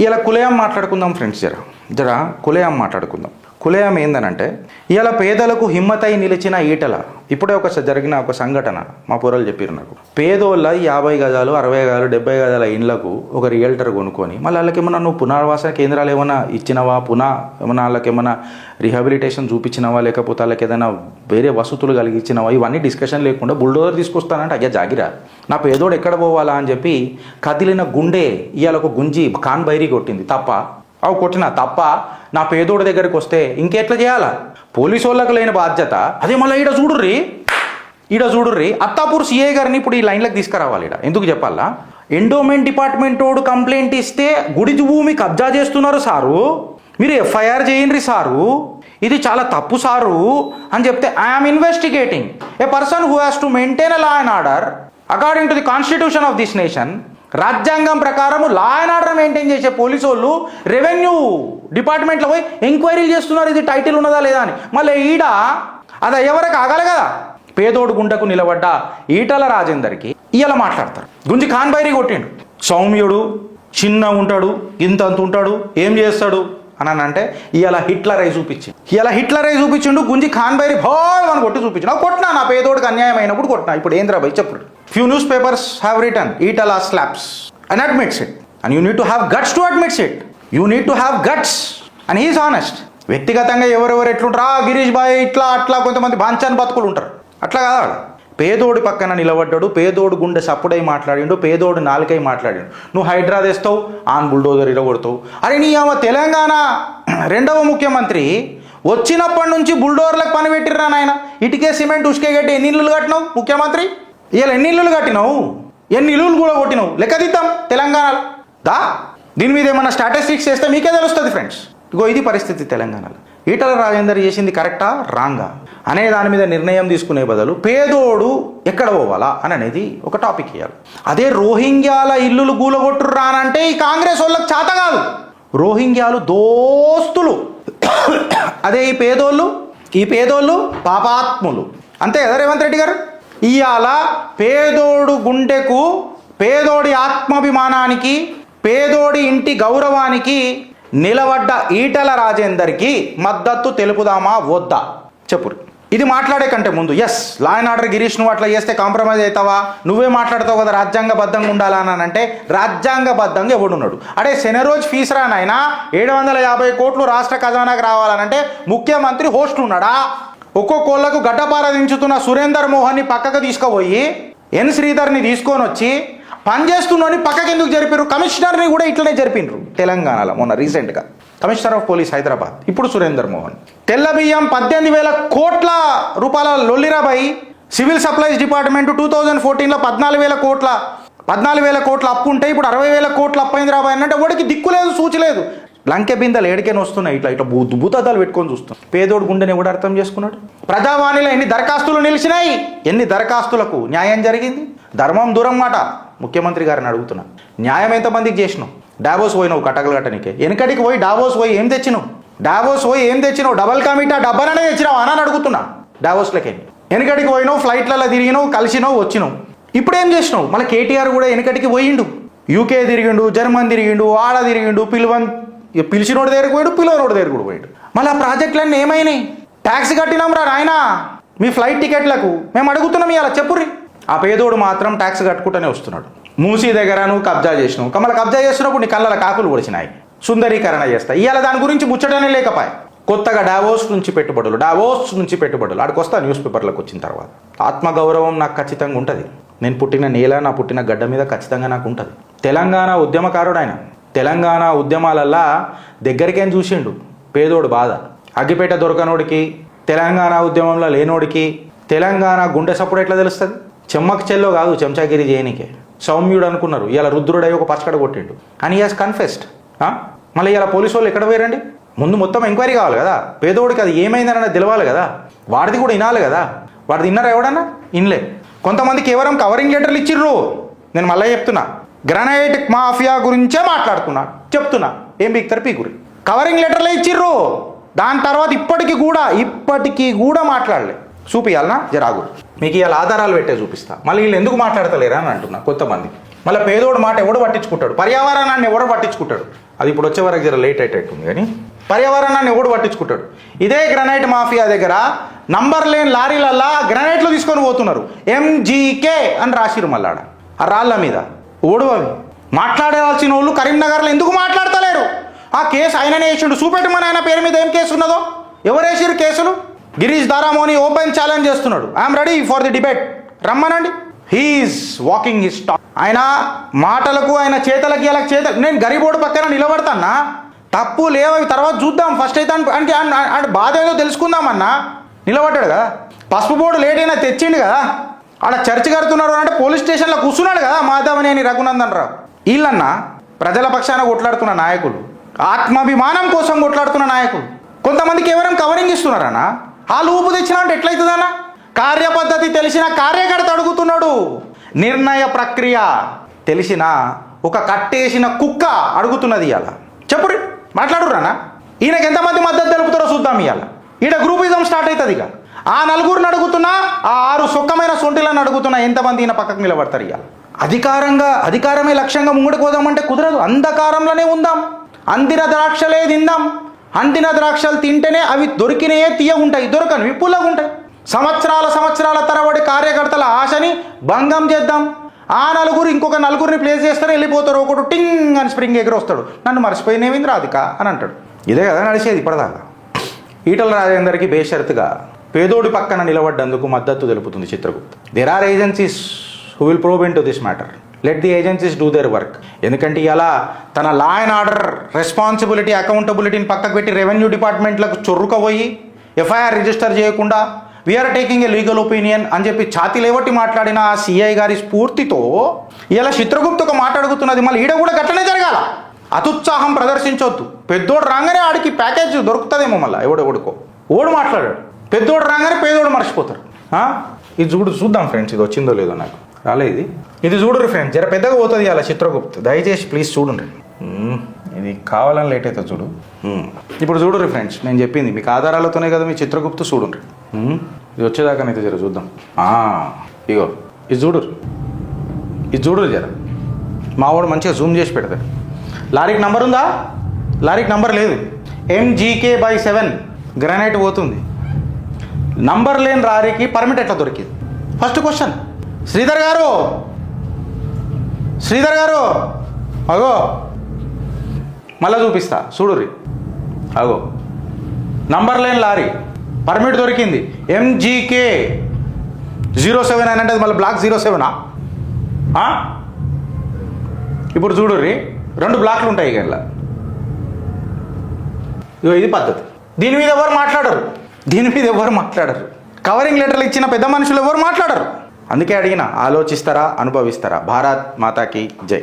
ఇలా కులయం మాట్లాడుకుందాం ఫ్రెండ్స్ జర. జర కులయం మాట్లాడుకుందాం. కులయం ఏందనంటే ఇవాళ పేదలకు హిమ్మతై నిలిచిన ఈటల ఇప్పుడే ఒక జరిగిన ఒక సంఘటన మా పూరలు చెప్పారు నాకు. పేదోళ్ళ యాభై గజాలు అరవై గజాలు డెబ్బై గజాల ఇండ్లకు ఒక రియల్టర్ కొనుక్కొని మళ్ళీ వాళ్ళకి ఏమన్నా నువ్వు పునర్వాస కేంద్రాలు ఏమైనా ఇచ్చినవా? పునః ఏమన్నా వాళ్ళకి ఏమైనా రిహాబిలిటేషన్ చూపించినవా? లేకపోతే వాళ్ళకి ఏదైనా వేరే వసతులు కలిగించినవా ఇవన్నీ డిస్కషన్ లేకుండా బుల్డోజర్ తీసుకొస్తానంటే అయ్యా జాగిరా. నా పేదోడు ఎక్కడ పోవాలా అని చెప్పి కదిలిన గుండె ఇవాళ ఒక గుంజి కాన్ బైరీ కొట్టింది తప్ప అవు కొట్టిన తప్ప నా పేదోడి దగ్గరికి వస్తే ఇంకెట్లా చేయాలా? పోలీసు వాళ్ళకు లేని బాధ్యత. అదే మళ్ళీ ఈడ చూడుర్రి. ఈడ చూడుర్రి. అత్తాపూర్ సిఐ గారిని ఇప్పుడు ఈ లైన్లకు తీసుకురావాలి ఈడ. ఎందుకు చెప్పాలా? ఎండోమెంట్ డిపార్ట్మెంట్ వాడు కంప్లైంట్ ఇస్తే గుడి భూమి కబ్జా చేస్తున్నారు సారు. మీరు ఎఫ్ఐఆర్ చేయండి సారు. ఇది చాలా తప్పు సారు అని చెప్తే I'm investigating a person who has to maintain a law and order according to the constitution of this nation రాజ్యాంగం ప్రకారం లా అండ్ ఆర్డర్ మెయింటైన్ చేసే పోలీసు వాళ్ళు రెవెన్యూ డిపార్ట్మెంట్లో పోయి ఎంక్వైరీలు చేస్తున్నారు. ఇది టైటిల్ ఉన్నదా లేదా అని. మళ్ళీ ఈడ అది ఎవరికి ఆగాలి కదా? పేదోడు గుండెకు నిలబడ్డ ఈటల రాజేందర్కి ఇవాళ మాట్లాడతారు. గుంజి ఖాన్ బైరీ కొట్టిండు. సౌమ్యుడు చిన్న ఉంటాడు ఇంత అంత ఉంటాడు ఏం చేస్తాడు? అని అంటే ఇవాళ హిట్లర్ అయి చూపించి ఇవాళ హిట్లర్ అయి చూపించిండు గుంజి ఖాన్ బైరీ అని కొట్టి చూపించాడు. కొట్టినా నా పేదోడికి అన్యాయం అయినప్పుడు కొట్టినా. ఇప్పుడు ఏంద్రా చెప్పుడు few news papers have return Etela slabs and admits it and you need to have guts to admits it you need to have guts and he's honest వ్యక్తిగతంగా ఎవరెవరు ఎట్లుంటారా గిరీష్ బాయ్ ఇట్లా అట్లా కొంతమంది బాంచాన్ బతుకులు ఉంటారు. అట్లా కాదా. పేదోడి పక్కన నిలబడ్డాడు పేదోడు గుండె సప్పుడై మాట్లాడిండు పేదోడు నాలుకై మాట్లాడిండు. నువ్వు హైడ్రా తెస్తావు ఆన్ బుల్డోజర్ ఇరగొడతావు. అరే నీ ఆమె తెలంగాణ. రెండవ ముఖ్యమంత్రి వచ్చినప్పటి నుంచి బుల్డోర్లకు పని పెట్టిర్రా నాయన? ఇటుకే సిమెంట్ ఉసుకే గట్టి ఎన్ని ఇల్లులు కట్టినావు ముఖ్యమంత్రి? ఇవాళ ఎన్ని ఇల్లులు కట్టినావు? ఎన్ని ఇల్లులు కూడా కొట్టినావు? లెక్కదిద్దాం తెలంగాణలో దా దీని మీద ఏమన్నా స్టాటిస్టిక్స్ చేస్తే మీకే తెలుస్తుంది ఫ్రెండ్స్ ఇగో ఇది పరిస్థితి తెలంగాణలో. ఈటల రాజేందర్ చేసింది కరెక్టా రాంగా అనే దాని మీద నిర్ణయం తీసుకునే బదులు పేదోడు ఎక్కడ పోవాలా అని అనేది ఒక టాపిక్ ఇవ్వాలి అదే రోహింగ్యాల ఇల్లులు గూలగొట్టురు రానంటే ఈ కాంగ్రెస్ వాళ్ళకి చేత కాదు. రోహింగ్యాలు దోస్తులు. అదే ఈ పేదోళ్ళు ఈ పేదోళ్ళు పాపాత్ములు. అంతే కదా రేవంత్ రెడ్డి గారు? ఇవాళ పేదోడు గుండెకు పేదోడి ఆత్మాభిమానానికి పేదోడి ఇంటి గౌరవానికి నిలబడ్డ ఈటల రాజేందర్కి మద్దతు తెలుపుదామా వద్దా? చెప్పు ఇది మాట్లాడే కంటే ముందు yes law and order Girish నువ్వు అట్లా చేస్తే కాంప్రమైజ్ అవుతావా? నువ్వే మాట్లాడతావు కదా రాజ్యాంగబద్ధంగా ఉండాలని అంటే రాజ్యాంగబద్ధంగా ఎవడున్నాడు? అడే శనిరోజు ఫీజు రానైనా ఏడు వందల యాభై కోట్లు రాష్ట్ర ఖజానాకు రావాలనంటే ముఖ్యమంత్రి హోస్ట్ ఉన్నాడా? ఒక్కొక్కళ్ళకు గడ్డపార దించుతున్న సురేందర్ మోహన్ని పక్కకు తీసుకుపోయి ఎన్ శ్రీధర్ని తీసుకొని వచ్చి పనిచేస్తున్నని పక్కకి ఎందుకు జరిపారు కమిషనర్ని కూడా ఇట్లనే జరిపినరు. తెలంగాణలో మొన్న రీసెంట్గా. కమిషనర్ ఆఫ్ పోలీస్ హైదరాబాద్ ఇప్పుడు సురేందర్ మోహన్. తెల్ల బియ్యం పద్దెనిమిది వేల కోట్ల రూపాయల లొల్లిరాబాయి civil supplies department two thousand ఫోర్టీన్లో పద్నాలుగు వేల కోట్ల పద్నాలుగు వేల కోట్ల అప్పు ఉంటే ఇప్పుడు అరవై వేల కోట్ల అప్పు అయింది రాబాయి అంటే వాడికి దిక్కు లేదు సూచి లేదు. లంకె బిందెలు ఏడికైనా వస్తున్నాయి. ఇట్లా ఇట్లా భూ పెట్టుకొని చూస్తాం పేదోడు గుండెని కూడా అర్థం చేసుకున్నాడు? ప్రజావాణిలో ఎన్ని దరఖాస్తులు నిలిచినాయి? ఎన్ని దరఖాస్తులకు న్యాయం జరిగింది? ధర్మం దూరం మాట ముఖ్యమంత్రి గారిని అడుగుతున్నా. న్యాయం ఎంతమందికి చేసినావు? డాబోస్ పోయినావు కటకలు కట్టనికే. వెనకటికి పోయి డాబోస్ పోయి ఏం తెచ్చినావు? డాబోస్ పోయి ఏం తెచ్చినావు? డబల్ కమిటా డబ్బననే తెచ్చినావు? అని అడుగుతున్నా. డాబోస్లకే వెనకటికి పోయినావు ఫ్లైట్లలో తిరిగినావు కలిసినావు వచ్చినావు. ఇప్పుడు ఏం చేసినావు? మళ్ళీ కేటీఆర్ కూడా వెనకటికి పోయిండు. యూకే తిరిగిండు జర్మన్ తిరిగిండు ఆడ తిరిగిండు పిల్వన్ ఇక పిలిచినోడు దగ్గరికి పోయాడు పిలవనోడు దగ్గర కూడా పోయాడు. మళ్ళీ ఆ ప్రాజెక్టులన్నీ ఏమైనాయి? ట్యాక్స్ కట్టినాం రా నాయనా? మీ ఫ్లైట్ టికెట్లకు మేము అడుగుతున్నాం ఇలా చెప్పుర్రి. ఆ పేదోడు మాత్రం ట్యాక్స్ కట్టుకుంటూనే వస్తున్నాడు. మూసీ దగ్గర నువ్వు కబ్జా చేసినావు. కమల కబ్జా చేస్తున్నప్పుడు నీ కళ్ళ కాకులు పొడిచినాయి. సుందరీకరణ చేస్తాయి ఇవాళ దాని గురించి ముచ్చటనే లేకపాయ. కొత్తగా డావోస్ నుంచి పెట్టుబడులు డావోస్ నుంచి పెట్టుబడులు. ఆడికి వస్తా న్యూస్ పేపర్లకు వచ్చిన తర్వాత. ఆత్మగౌరవం నాకు ఖచ్చితంగా ఉంటుంది. నేను పుట్టిన నేల నా పుట్టిన గడ్డ మీద ఖచ్చితంగా నాకు ఉంటుంది. తెలంగాణ ఉద్యమకారుడు ఆయన. తెలంగాణ ఉద్యమాలల్లా దగ్గరికేం చూసిండు? పేదోడు బాధ. అగ్గిపేట దొరకనోడికి తెలంగాణ ఉద్యమంలో లేనోడికి తెలంగాణ గుండె సప్పుడు ఎట్లా తెలుస్తుంది? చెమ్మక్ చెల్లో కాదు చెంచాగిరి చేయనికే సౌమ్యుడు అనుకున్నారు ఇలా రుద్రుడై ఒక పచ్చకడ కొట్టిండు. అని యాజ్ కన్ఫెస్డ్ మళ్ళీ ఇలా పోలీసు వాళ్ళు ఎక్కడ పోయారండి? ముందు మొత్తం ఎంక్వైరీ కావాలి కదా? పేదోడికి అది ఏమైందని తెలవాలి కదా? వాడిది కూడా వినాలి కదా? వాడిది విన్నారా ఎవడన్నా? ఇన్లే కొంతమంది కేవలం కవరింగ్ లెటర్లు ఇచ్చిర్రు. నేను మళ్ళీ చెప్తున్నా. గ్రనైట్ మాఫియా గురించే మాట్లాడుతున్నాడు. చెప్తున్నా. ఏం పీకుతారు పీకురి కవరింగ్ లెటర్లే ఇచ్చిర్రు. దాని తర్వాత ఇప్పటికీ కూడా ఇప్పటికీ కూడా మాట్లాడలే. చూపియాలనా? జరాగు మీకు ఇవాళ ఆధారాలు పెట్టే చూపిస్తా. మళ్ళీ వీళ్ళు ఎందుకు మాట్లాడతలేరా అని అంటున్నా కొంతమంది. మళ్ళీ పేదోడు మాట ఎవడు పట్టించుకుంటాడు? పర్యావరణాన్ని ఎవడు పట్టించుకుంటాడు? అది ఇప్పుడు వచ్చే వరకు జర లేట్ అయ్యేటట్టుంది కానీ పర్యావరణాన్ని ఎవడు పట్టించుకుంటాడు? ఇదే గ్రనైట్ మాఫియా దగ్గర నంబర్ లేని లారీలల్లా గ్రనైట్లు తీసుకొని పోతున్నారు. ఎంజీకే అని రాసిరు మళ్ళాడ. ఆ రాళ్ళ మీద. ఓడు అవి వాళ్ళు కరీంనగర్లో ఎందుకు మాట్లాడతలేరు? ఆ కేసు ఆయననే వేసిండు. చూపెట్టమని ఆయన పేరు మీద ఏం కేసు ఉన్నదో? ఎవరు వేసిరు కేసులు? గిరీష్ దారామోని ఓపెన్ ఛాలెంజ్ చేస్తున్నాడు. I'm ready for the debate. రమ్మనండి. హీఈస్ వాకింగ్ హిస్ టాక్ ఆయన మాటలకు ఆయన చేతలకి ఇలా చేత నేను గరీబోడు పక్కన నిలబడతానా? తప్పు లేవు తర్వాత చూద్దాం. ఫస్ట్ అయితే అంటే అంటే బాధ ఏదో తెలుసుకుందామన్నా. నిలబడ్డాడు కదా. పసుపు బోర్డు లేట్ అయినా తెచ్చిండు కదా. ఆడ చర్చ్ కడుతున్నారు అంటే పోలీస్ స్టేషన్లో కూర్చున్నాడు కదా మాధవనేని రఘునందన్ రావు. వీళ్ళన్నా ప్రజల పక్షాన కొట్లాడుతున్న నాయకులు ఆత్మాభిమానం కోసం కొట్లాడుతున్న నాయకులు కొంతమందికి ఎవరైనా కవరింగ్ ఇస్తున్నారన్నా? వాళ్ళు ఊపు తెచ్చినా అంటే ఎట్లయితుందన్నా? కార్యపద్ధతి తెలిసిన కార్యకర్త అడుగుతున్నాడు. నిర్ణయ ప్రక్రియ తెలిసిన ఒక కట్టేసిన కుక్క అడుగుతున్నది ఇవాళ చెప్పుడు మాట్లాడురానా ఈయనకి ఎంతమంది మద్దతు తెలుపుతారో చూద్దాం ఇవాళ ఈడ గ్రూపిజం స్టార్ట్ అవుతుంది ఇక ఆ నలుగురిని అడుగుతున్నా ఆ ఆరు సుఖమైన సొంటిలను అడుగుతున్నా ఎంతమంది ఈయన పక్కకు నిలబడతారు ఇక అధికారంగా అధికారమే లక్ష్యంగా ముంగడికి పోదామంటే కుదరదు. అంధకారంలోనే ఉందాం. అందిన ద్రాక్షలే తిందాం. అందిన ద్రాక్షలు తింటేనే అవి దొరికినయే తీయగుంటాయి దొరకని పుల్లగా ఉంటాయి. సంవత్సరాల సంవత్సరాల తరబడి కార్యకర్తల ఆశని భంగం చేద్దాం. ఆ నలుగురు ఇంకొక నలుగురిని ప్లేస్ చేస్తారు వెళ్ళిపోతారు. ఒకడు టింగ్ అని స్ప్రింగ్ ఎగిరొస్తాడు. నన్ను మర్చిపోయినేమింది రాధిక అని అంటాడు. ఇదే కదా నడిచేది ఇప్పటిదాకా. ఈటల రాజేందర్కి బేషరతుగా పేదోడి పక్కన నిలబడ్డందుకు మద్దతు తెలుపుతుంది Chitragupta. There are agencies who will probe into this matter let the agencies do their work ఎందుకంటే ఇలా తన లా అండ్ ఆర్డర్ రెస్పాన్సిబిలిటీ అకౌంటబిలిటీని పక్కకు పెట్టి రెవెన్యూ డిపార్ట్మెంట్లకు చొర్రుకపోయి ఎఫ్ఐఆర్ రిజిస్టర్ చేయకుండా we're taking a legal opinion అని చెప్పి ఛాతీ లేవట్టి మాట్లాడిన ఆ సిఐ గారి స్ఫూర్తితో ఇలా చిత్రగుప్త ఒక మాట అడుగుతున్నది. మళ్ళీ ఈడ కూడా గట్లనే జరగాల. అతుత్సాహం ప్రదర్శించవద్దు పెద్దోడు రాగానే ఆడికి ప్యాకేజ్ దొరుకుతుందేమో మళ్ళీ. ఎవడెవడుకో ఓడు మాట్లాడాడు. పెద్దోడు రాగానే పేదోడు మర్చిపోతారు. ఇది చూడు చూద్దాం ఫ్రెండ్స్ ఇది వచ్చిందో లేదో నాకు. రాలేదు ఇది. ఇది చూడరు ఫ్రెండ్స్ జర పెద్దగా పోతుంది అలా చిత్రగుప్త. దయచేసి ప్లీజ్ చూడండి. ఇది కావాలని లేట్ అవుతుంది చూడు. ఇప్పుడు చూడరు ఫ్రెండ్స్ నేను చెప్పింది మీకు ఆధారాలతోనే కదా మీ చిత్రగుప్త చూడండి ఇది వచ్చేదాకానైతే జర చూద్దాం. ఇగో ఇది చూడరు ఇది చూడరు జర. మావాడు మంచిగా జూమ్ చేసి పెడతాడు. లారీకి నంబర్ ఉందా? లారీకి నంబర్ లేదు. ఎంజీకే బై సెవెన్ గ్రానైట్ పోతుంది. నంబర్ లేని లారీకి పర్మిట్ ఎట్లా దొరికింది? ఫస్ట్ క్వశ్చన్ శ్రీధర్ గారు! శ్రీధర్ గారు! అగో! మళ్ళా చూపిస్తా. చూడుర్రి. అగో! నంబర్ లేని లారీ. పర్మిట్ దొరికింది. ఎంజీకే జీరో సెవెన్ అని అంటే మళ్ళీ బ్లాక్ జీరో సెవెనా ఇప్పుడు చూడుర్రి. రెండు బ్లాక్లు ఉంటాయి ఇక ఇగో ఇది పద్ధతి. దీని మీద ఎవరు మాట్లాడరు? దీని మీద ఎవరు మాట్లాడరు? కవరింగ్ లెటర్లు ఇచ్చిన పెద్ద మనుషులు ఎవరు మాట్లాడరు? అందుకే అడిగిన ఆలోచిస్తారా అనుభవిస్తారా? భారత్ మాతాకి జై.